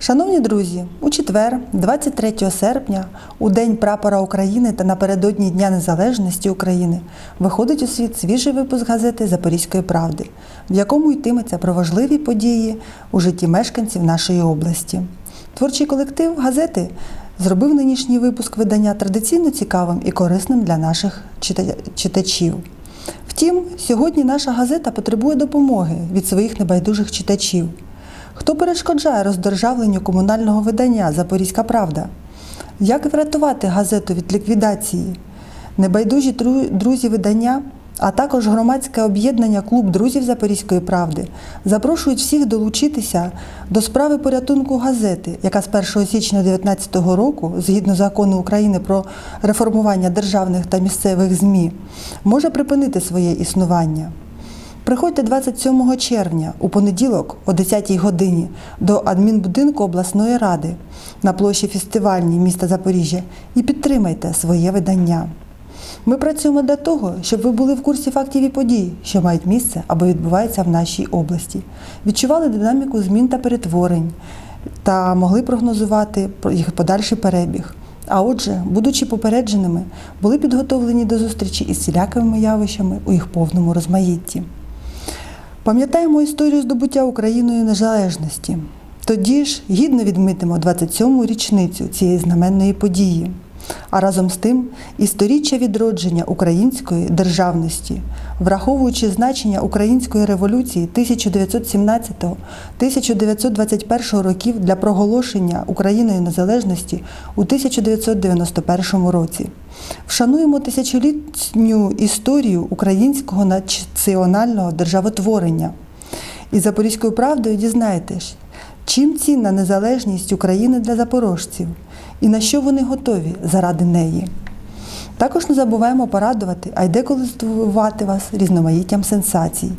Шановні друзі, у четвер, 23 серпня, у День прапора України та напередодні Дня Незалежності України, виходить у світ свіжий випуск газети Запорізької правди, в якому йтиметься про важливі події у житті мешканців нашої області. Творчий колектив газети зробив нинішній випуск видання традиційно цікавим і корисним для наших читачів. Втім, сьогодні наша газета потребує допомоги від своїх небайдужих читачів. Хто перешкоджає роздержавленню комунального видання Запорізька Правда? Як врятувати газету від ліквідації? Небайдужі друзі видання, а також громадське об'єднання Клуб друзів Запорізької правди запрошують всіх долучитися до справи порятунку газети, яка з 1 січня 2019 року, згідно закону України про реформування державних та місцевих ЗМІ, може припинити своє існування. Приходьте 27 червня у понеділок о 10 годині до адмінбудинку обласної ради на площі фестивальній міста Запоріжжя і підтримайте своє видання. Ми працюємо для того, щоб ви були в курсі фактів і подій, що мають місце або відбуваються в нашій області, відчували динаміку змін та перетворень та могли прогнозувати про їх подальший перебіг. А отже, будучи попередженими, були підготовлені до зустрічі із всілякими явищами у їх повному розмаїтті. Пам'ятаємо історію здобуття Україною незалежності. Тоді ж гідно відмитимо 27-му річницю цієї знаменної події, а разом з тим і відродження української державності, враховуючи значення української революції 1917-1921 років для проголошення Україною незалежності у 1991 році. Вшануємо тисячолітню історію українського національного державотворення. І Запорізькою правдою дізнаєтесь, чим цінна незалежність України для запорожців і на що вони готові заради неї. Також не забуваємо порадувати, а й деколи здивувати вас різноманіттям сенсацій.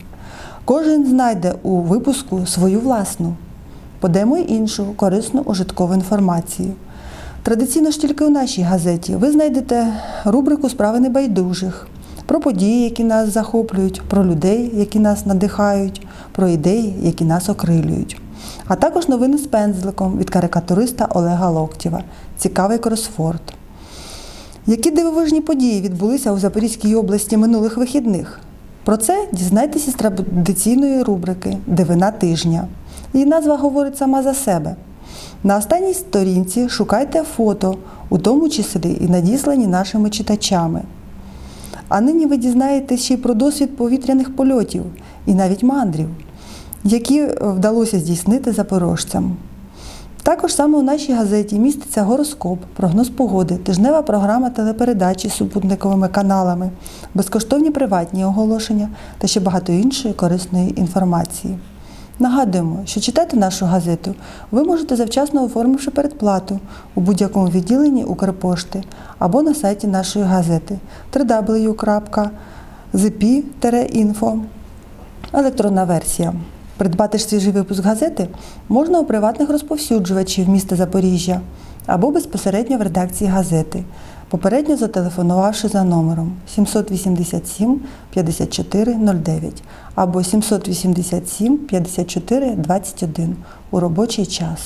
Кожен знайде у випуску свою власну, подаємо й іншу корисну ужиткову інформацію. Традиційно ж тільки у нашій газеті ви знайдете рубрику Справи небайдужих про події, які нас захоплюють, про людей, які нас надихають, про ідеї, які нас окрилюють. А також новини з пензликом від карикатуриста Олега Локтєва. Цікавий кросфорд. Які дивовижні події відбулися у Запорізькій області минулих вихідних? Про це дізнайтеся з традиційної рубрики Дивина тижня. Її назва говорить сама за себе. На останній сторінці шукайте фото, у тому числі і надіслані нашими читачами. А нині ви дізнаєтесь ще й про досвід повітряних польотів і навіть мандрів, які вдалося здійснити запорожцям. Також саме у нашій газеті міститься гороскоп, прогноз погоди, тижнева програма телепередачі з супутниковими каналами, безкоштовні приватні оголошення та ще багато іншої корисної інформації. Нагадуємо, що читати нашу газету ви можете завчасно оформивши передплату у будь-якому відділенні Укрпошти або на сайті нашої газети www.zp-info Електронна версія. Придбати свіжий випуск газети можна у приватних розповсюджувачів міста Запоріжжя або безпосередньо в редакції газети, попередньо зателефонувавши за номером 787 54 09 або 787 54 21 у робочий час.